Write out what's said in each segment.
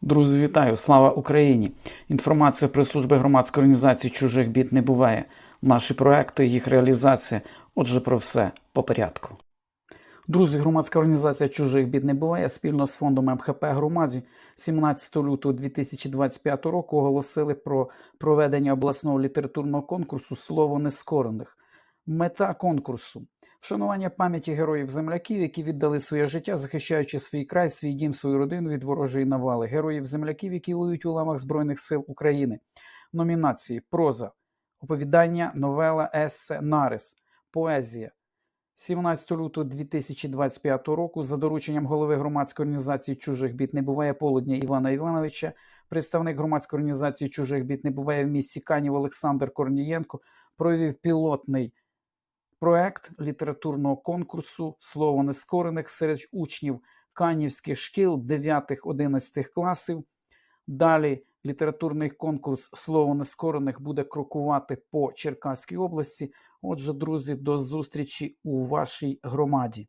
Друзі, вітаю! Слава Україні! Інформація про служби громадської організації чужих бід не буває. Наші проекти, їх реалізація. Отже, про все по порядку. Друзі, громадська організація чужих бід не буває спільно з фондом МХП громаді 17 лютого 2025 року оголосили про проведення обласного літературного конкурсу Слово нескорених. Мета конкурсу вшанування пам'яті героїв земляків, які віддали своє життя, захищаючи свій край, свій дім, свою родину від ворожої навали, героїв земляків, які воюють у ламах Збройних сил України. Номінації: проза, оповідання, новела, есе, нарис, поезія. 17 лютого 2025 року. За дорученням голови громадської організації чужих бід не буває полудня Івана Івановича, представник громадської організації чужих бід не буває в місті Канів Олександр Корнієнко провів пілотний проект літературного конкурсу Слово нескорених серед учнів канівських шкіл 9-11 класів. Далі літературний конкурс Слово нескорених буде крокувати по Черкаській області. Отже, друзі, до зустрічі у вашій громаді.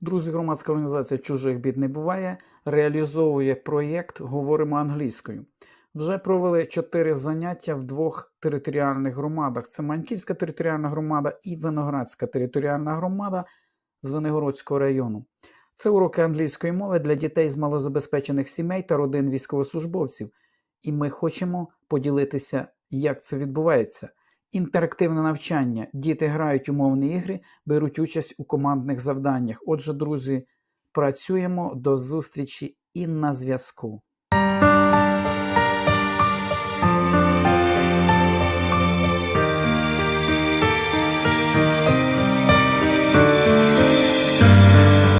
Друзі, громадська організація чужих бід не буває. Реалізовує проєкт Говоримо англійською. Вже провели чотири заняття в двох територіальних громадах: це Маньківська територіальна громада і Виноградська територіальна громада з Венегородського району. Це уроки англійської мови для дітей з малозабезпечених сімей та родин військовослужбовців. І ми хочемо поділитися, як це відбувається. Інтерактивне навчання. Діти грають умовні ігри, беруть участь у командних завданнях. Отже, друзі, працюємо до зустрічі і на зв'язку.